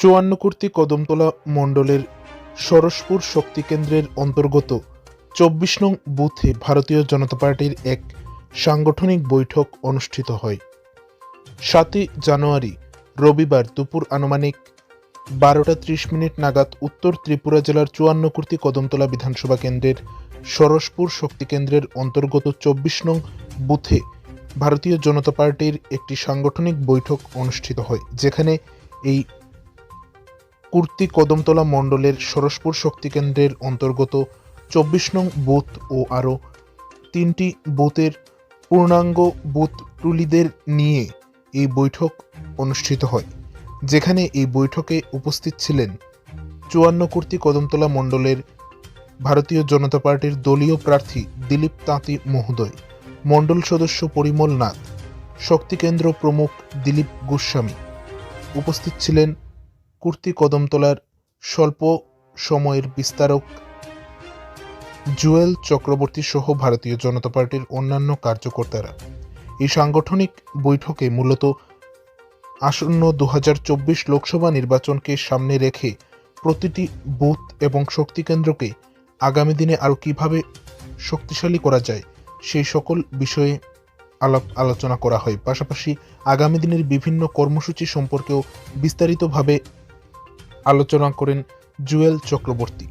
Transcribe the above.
চুয়ান্ন কর্তী কদমতলা মণ্ডলের সরসপুর শক্তি কেন্দ্রের অন্তর্গত চব্বিশ নং বুথে ভারতীয় জনতা পার্টির এক সাংগঠনিক বৈঠক অনুষ্ঠিত হয়। সাতই জানুয়ারি, রবিবার দুপুর আনুমানিক বারোটা ত্রিশ মিনিট নাগাদ উত্তর ত্রিপুরা জেলার চুয়ান্ন কর্তী কদমতলা বিধানসভা কেন্দ্রের সরসপুর শক্তি কেন্দ্রের অন্তর্গত চব্বিশ নং বুথে ভারতীয় জনতা পার্টির একটি সাংগঠনিক বৈঠক অনুষ্ঠিত হয়, যেখানে এই কুর্তি কদমতলা মণ্ডলের সরসপুর শক্তিকেন্দ্রের অন্তর্গত চব্বিশ নং বুথ ও আরও তিনটি বুথের পূর্ণাঙ্গ বুথ টুলিদের নিয়ে এই বৈঠক অনুষ্ঠিত হয়, যেখানে এই বৈঠকে উপস্থিত ছিলেন চুয়ান্ন কুর্তি কদমতলা মণ্ডলের ভারতীয় জনতা পার্টির দলীয় প্রার্থী দিলীপ তাঁতি মহোদয়, মণ্ডল সদস্য পরিমল নাথ শক্তিকেন্দ্র প্রমুখ দিলীপ গোস্বামী। উপস্থিত ছিলেন কুর্তি কদমতলার স্বল্প সময়ের বিস্তারক জুয়েল চক্রবর্তী সহ ভারতীয় জনতা পার্টির অন্যান্য কার্যকর্তারা। এই সাংগঠনিক বৈঠকে মূলত আসন্ন দু হাজার চব্বিশ লোকসভা নির্বাচনকে সামনে রেখে প্রতিটি বুথ এবং শক্তি কেন্দ্রকে আগামী দিনে আরও কীভাবে শক্তিশালী করা যায় সেই সকল বিষয়ে আলাপ আলোচনা করা হয়। পাশাপাশি আগামী দিনের বিভিন্ন কর্মসূচি সম্পর্কেও বিস্তারিতভাবে আলোচনা করেন জুয়েল চক্রবর্তী।